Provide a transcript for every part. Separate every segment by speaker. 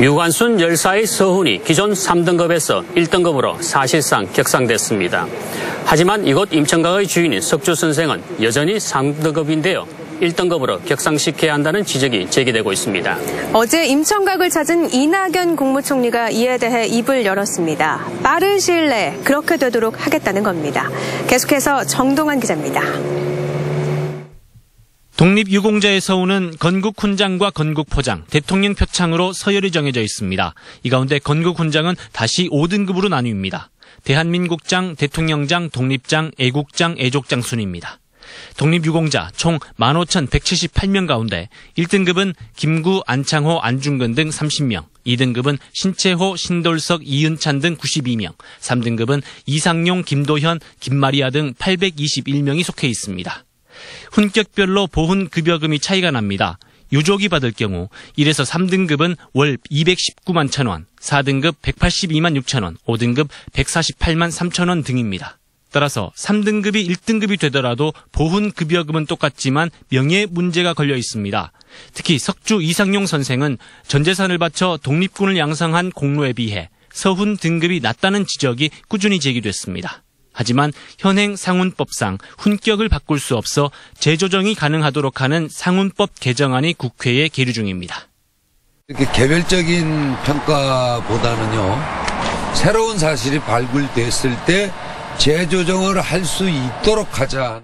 Speaker 1: 유관순 열사의 서훈이 기존 3등급에서 1등급으로 사실상 격상됐습니다. 하지만 이곳 임천각의 주인인 석주 선생은 여전히 3등급인데요. 1등급으로 격상시켜야 한다는 지적이 제기되고 있습니다.
Speaker 2: 어제 임천각을 찾은 이낙연 국무총리가 이에 대해 입을 열었습니다. 빠른 시일 내에 그렇게 되도록 하겠다는 겁니다. 계속해서 정동환 기자입니다.
Speaker 3: 독립유공자의 서훈은 건국 훈장과 건국 포장, 대통령 표창으로 서열이 정해져 있습니다. 이 가운데 건국 훈장은 다시 5등급으로 나뉩니다. 대한민국장, 대통령장, 독립장, 애국장, 애족장 순입니다. 독립유공자 총 15,178명 가운데 1등급은 김구, 안창호, 안중근 등 30명, 2등급은 신채호, 신돌석, 이은찬 등 92명, 3등급은 이상용, 김도현, 김마리아 등 821명이 속해 있습니다. 훈격별로 보훈 급여금이 차이가 납니다. 유족이 받을 경우 1에서 3등급은 월 219만 1천원, 4등급 182만 6천 원, 5등급 148만 3천 원 등입니다. 따라서 3등급이 1등급이 되더라도 보훈 급여금은 똑같지만 명예 문제가 걸려 있습니다. 특히 석주 이상용 선생은 전 재산을 바쳐 독립군을 양성한 공로에 비해 서훈 등급이 낮다는 지적이 꾸준히 제기됐습니다. 하지만 현행 상훈법상 훈격을 바꿀 수 없어 재조정이 가능하도록 하는 상훈법 개정안이 국회에 계류 중입니다.
Speaker 4: 이렇게 개별적인 평가보다는요, 새로운 사실이 발굴됐을 때 재조정을 할 수 있도록 하자.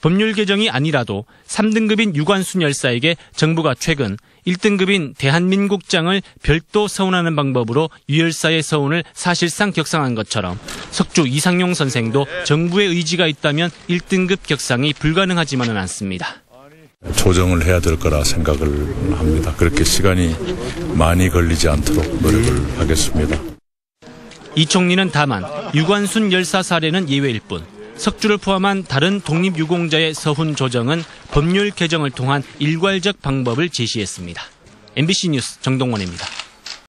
Speaker 3: 법률 개정이 아니라도 3등급인 유관순 열사에게 정부가 최근 1등급인 대한민국장을 별도 서운하는 방법으로 유 열사의 서운을 사실상 격상한 것처럼 석주 이상용 선생도 정부의 의지가 있다면 1등급 격상이 불가능하지만은 않습니다.
Speaker 5: 조정을 해야 될 거라 생각을 합니다. 그렇게 시간이 많이 걸리지 않도록 노력을 하겠습니다.
Speaker 3: 이 총리는 다만 유관순 열사 사례는 예외일 뿐 석주를 포함한 다른 독립유공자의 서훈 조정은 법률 개정을 통한 일괄적 방법을 제시했습니다. MBC 뉴스 정동원입니다.